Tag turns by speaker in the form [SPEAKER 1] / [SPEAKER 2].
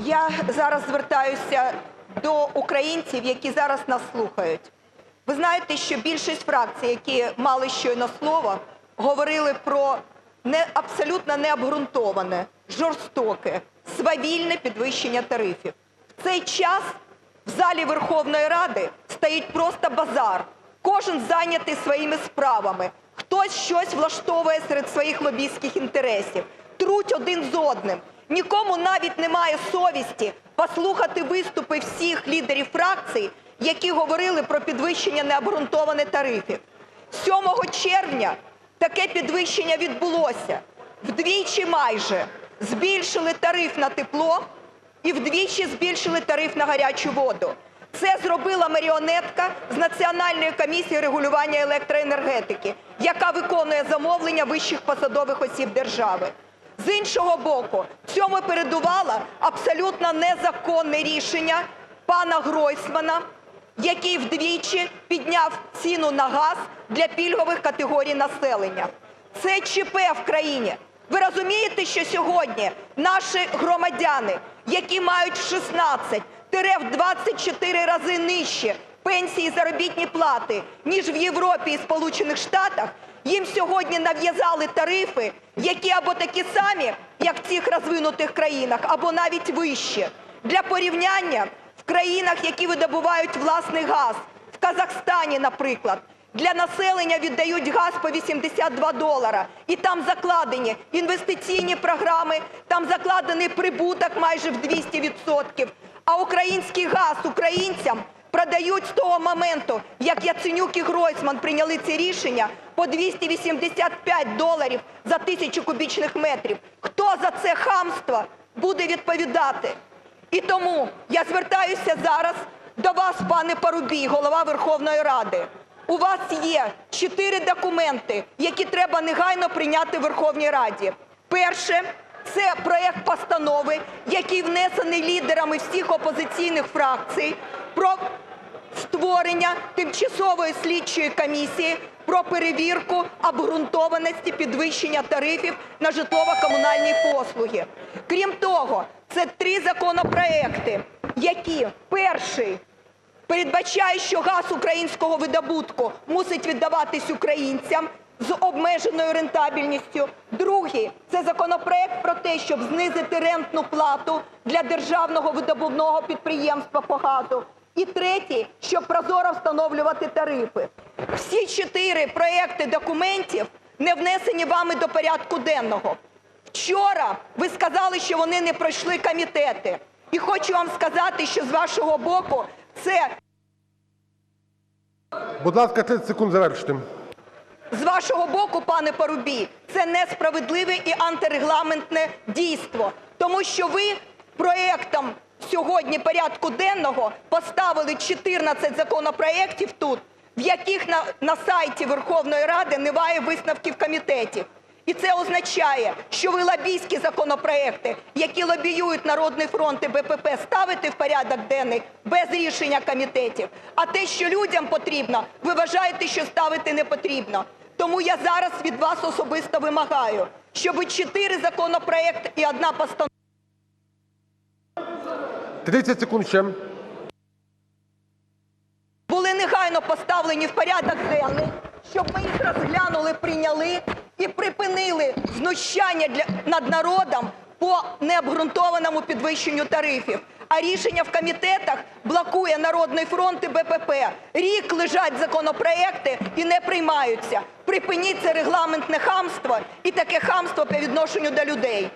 [SPEAKER 1] Я зараз звертаюся до українців, які зараз нас слухають. Ви знаєте, що більшість фракцій, які мали щойно слово, говорили про не, абсолютно необґрунтоване, жорстоке, свавільне підвищення тарифів. В цей час в залі Верховної Ради стоїть просто базар. Кожен зайнятий своїми справами. Хтось щось влаштовує серед своїх лобістських інтересів. Труть один з одним. Нікому навіть немає совісті послухати виступи всіх лідерів фракцій, які говорили про підвищення необґрунтованих тарифів. 7 червня таке підвищення відбулося. Вдвічі майже збільшили тариф на тепло і вдвічі збільшили тариф на гарячу воду. Це зробила маріонетка з Національної комісії регулювання електроенергетики, яка виконує замовлення вищих посадових осіб держави. З іншого боку, цьому передувало абсолютно незаконне рішення пана Гройсмана, який вдвічі підняв ціну на газ для пільгових категорій населення. Це ЧП в країні. Ви розумієте, що сьогодні наші громадяни, які мають в 16 в 24 рази нижче пенсії і заробітні плати, ніж в Європі і Сполучених Штатах, їм сьогодні нав'язали тарифи, які або такі самі, як в цих розвинутих країнах, або навіть вищі. Для порівняння в країнах, які видобувають власний газ, в Казахстані, наприклад, для населення віддають газ по 82 долара. І там закладені інвестиційні програми, там закладений прибуток майже в 200%. А український газ українцям продають з того моменту, як Яценюк і Гройсман прийняли це рішення, по 285 доларів за тисячу кубічних метрів. Хто за це хамство буде відповідати? І тому я звертаюся зараз до вас, пане Парубій, голова Верховної Ради. У вас є чотири документи, які треба негайно прийняти в Верховній Раді. Перше – це проект постанови, який внесений лідерами всіх опозиційних фракцій про створення тимчасової слідчої комісії про перевірку обґрунтованості підвищення тарифів на житлово-комунальні послуги. Крім того, це три законопроекти, які перший передбачає, що газ українського видобутку мусить віддаватись українцям з обмеженою рентабельністю. Другий – це законопроект про те, щоб знизити рентну плату для державного видобувного підприємства по газу. І третій, щоб прозоро встановлювати тарифи. Всі чотири проекти документів не внесені вами до порядку денного. Вчора ви сказали, що вони не пройшли комітети. І хочу вам сказати, що з вашого боку це
[SPEAKER 2] Будь ласка, 30 секунд завершити.
[SPEAKER 1] з вашого боку, пане Парубій, це несправедливе і антирегламентне дійство, тому що ви проектом сьогодні порядку денного поставили 14 законопроєктів тут, в яких на, на сайті Верховної Ради немає висновків комітетів. І це означає, що ви лобійські законопроекти, які лобіюють Народний фронт і БПП, ставите в порядок денний без рішення комітетів. А те, що людям потрібно, ви вважаєте, що ставити не потрібно. Тому я зараз від вас особисто вимагаю, щоб чотири законопроекти і одна постанова
[SPEAKER 2] 30 секунд ще.
[SPEAKER 1] були негайно поставлені в порядок денний, щоб ми їх розглянули, прийняли і припинили знущання для, над народом по необґрунтованому підвищенню тарифів. А рішення в комітетах блокує Народний фронт і БПП. Рік лежать законопроекти і не приймаються. Припиніть це регламентне хамство і таке хамство по відношенню до людей.